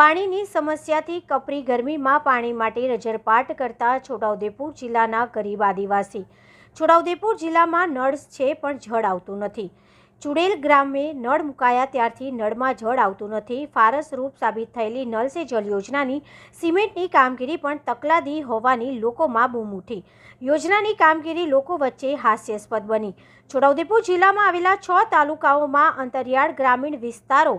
પાણીની સમસ્યાથી કપરી ગરમીમાં પાણી માટે રજરપાટ કરતા છોટાઉદેપુર જિલ્લાના ગરીબ આદિવાસી. છોટાઉદેપુર જિલ્લામાં નળ છે, પણ જળ આવતું નથી. ચુડેલ ગ્રામે નળ મુકાયા ત્યારથી નળમાં જળ આવતું નથી. ફારસરૂપ સાબિત થયેલી નળ સે જળ યોજનાની સિમેન્ટની કામગીરી પણ તકલાદી હોવાની લોકોમાં બૂમ ઉઠી. યોજનાની કામગીરી લોકો વચ્ચે હાસ્યાસ્પદ બની. છોટાઉદેપુર જિલ્લામાં આવેલા છ તાલુકાઓમાં અંતરિયાળ ગ્રામીણ વિસ્તારો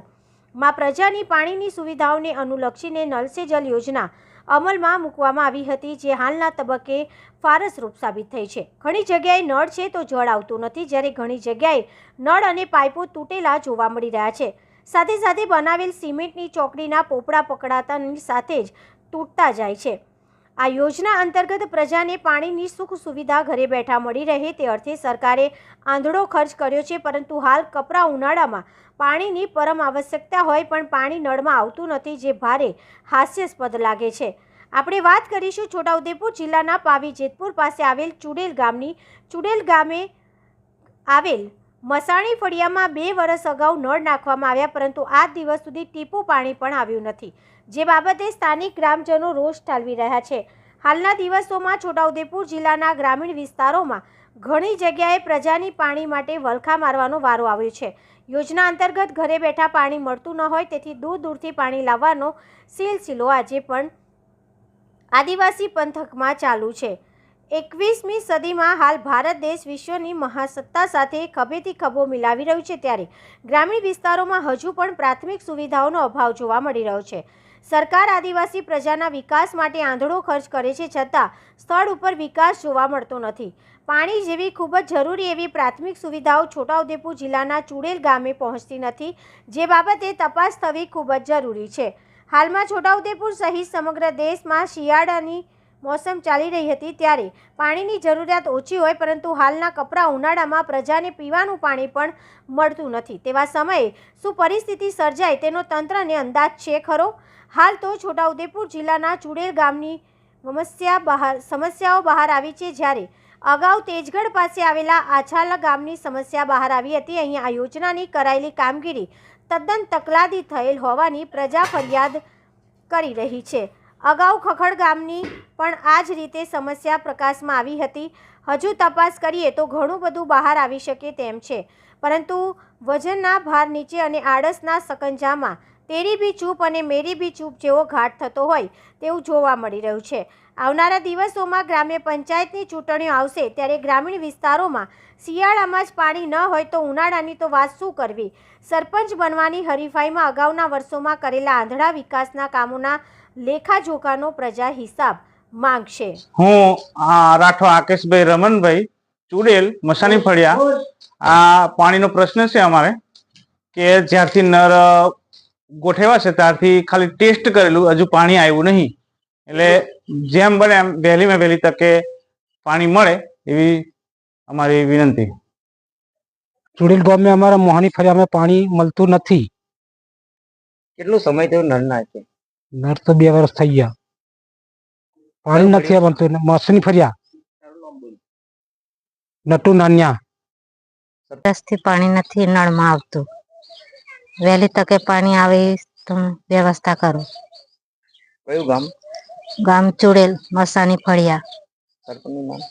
માં પ્રજાની પાણીની સુવિધાઓને અનુલક્ષીને નલ જલ યોજના અમલમાં મૂકવામાં આવી હતી, જે હાલના તબક્કે ફારસરૂપ સાબિત થઈ છે. ઘણી જગ્યાએ નળ છે તો જળ આવતું નથી, જ્યારે ઘણી જગ્યાએ નળ અને પાઇપો તૂટેલા જોવા મળી રહ્યા છે. સાથે સાથે બનાવેલ સિમેન્ટની ચોકડીના પોપડા પકડાતાની સાથે જ તૂટતા જાય છે. આ યોજના અંતર્ગત પ્રજાને પાણીની સુખ સુવિધા ઘરે બેઠા મળી રહે તે અર્થે સરકારે આંધળો ખર્ચ કર્યો છે, પરંતુ હાલ કપરા ઉનાળામાં પાણીની પરમ આવશ્યકતા હોય પણ પાણી નળમાં આવતું નથી, જે ભારે હાસ્યાસ્પદ લાગે છે. આપણે વાત કરીશું છોટાઉદેપુર જિલ્લાના પાવી જેતપુર પાસે આવેલ ચુડેલ ગામની, ચુડેલ ગામે આવેલ મસાણી ફળિયામાં બે વર્ષ અગાઉ નળ નાખવામાં આવ્યા, પરંતુ આજ દિવસ સુધી ટીપું પાણી પણ આવ્યું નથી. જે બાબતે સ્થાનિક ગ્રામજનો રોષ ઠાલવી રહ્યા છે. હાલના દિવસોમાં છોટાઉદેપુર જિલ્લાના ગ્રામીણ વિસ્તારોમાં ઘણી જગ્યાએ પ્રજાની પાણી માટે વલખા મારવાનો વારો આવ્યો છે. યોજના અંતર્ગત ઘરે બેઠા પાણી મળતું ન હોય, તેથી દૂર દૂરથી પાણી લાવવાનો સિલસિલો આજે પણ આદિવાસી પંથકમાં ચાલુ છે. એકવીસમી સદીમાં હાલ ભારત દેશ વિશ્વની મહાસત્તા સાથે ખભેથી ખભો મિલાવી રહ્યું છે ત્યારે ગ્રામીણ વિસ્તારોમાં હજુ પણ પ્રાથમિક સુવિધાઓનો અભાવ જોવા મળી રહ્યો છે. સરકાર આદિવાસી પ્રજાના વિકાસ માટે આંધળો ખર્ચ કરે છે છતાં સ્થળ ઉપર વિકાસ જોવા મળતો નથી. પાણી જેવી ખૂબ જ જરૂરી એવી પ્રાથમિક સુવિધાઓ છોટાઉદેપુર જિલ્લાના ચુડેલ ગામે પહોંચતી નથી, જે બાબતે તપાસ થવી ખૂબ જ જરૂરી છે. હાલમાં છોટાઉદેપુર સહિત સમગ્ર દેશમાં શિયાળાની મોસમ ચાલી રહી હતી ત્યારે પાણીની જરૂરિયાત ઓછી હોય પરંતુ હાલના કપરા ઉનાળામાં પ્રજાને પીવાનું પાણી પણ મળતું નથી. તેવા સમયે શું પરિસ્થિતિ સર્જાય તેનો તંત્રને અંદાજ છે ખરો? હાલ તો છોટાઉદેપુર જિલ્લાના ચુડેલ ગામની સમસ્યા બહાર, સમસ્યાઓ બહાર આવી છે જ્યારે અગાઉ તેજગઢ પાસે આવેલા આછાલા ગામની સમસ્યા બહાર આવી હતી. અહીં આ યોજનાની કરાયેલી કામગીરી તદ્દન તકલાદી થયેલ હોવાની પ્રજા ફરિયાદ કરી રહી છે. અગાઉ ખખડ ગામની પણ આ જ રીતે સમસ્યા પ્રકાશમાં આવી હતી. હજુ તપાસ કરીએ તો ઘણું બધું બહાર આવી શકે તેમ છે. પરંતુ વજનના ભાર નીચે અને આળસના સકંજામાં તેરી બી ચૂપ અને મેરી બી ચૂપ જેવો ઘાટ થતો હોય તેવું જોવા મળી રહ્યું છે. આવનારા દિવસોમાં ગ્રામ્ય પંચાયતની ચૂંટણીઓ આવશે ત્યારે ગ્રામીણ વિસ્તારોમાં શિયાળામાં જ પાણી ન હોય તો ઉનાળાની તો વાત શું કરવી? સરપંચ બનવાની હરીફાઈમાં અગાઉના વર્ષોમાં કરેલા આંધળા વિકાસના કામોના લેખાજોખાનો પ્રજા હિસાબ માંગશે. હું આ રાઠવા આકેશભાઈ રમણભાઈ, ચુડેલ મસાની ફળિયા આ પાણીનો પ્રશ્ન છે અમારે કે જ્યારથી નર ગોઠવ્યા છે ત્યારથી ખાલી ટેસ્ટ કરેલું હજુ પાણી આવ્યું નહીં. એટલે જેમ બને એમ વહેલીમાં વહેલી તકે પાણી મળે એવી અમારી વિનંતી. ચુડેલ ગામમાં અમારા મોહાની ફરિયા પાણી મળતું નથી. કેટલો સમય થયો નળ છે નળ તો બે વર્ષ થઈ ગયા. પાણી નથી આવતું મોસની ફરિયા. નટુ નાન્યા વર્ષથી પાણી નથી નળમાં આવતું. વહેલી તકે પાણી આવે તમે વ્યવસ્થા કરો. કયું ગામ? ગામ ચુડેલ મસાની ફળિયા. સરપંચનું નામ?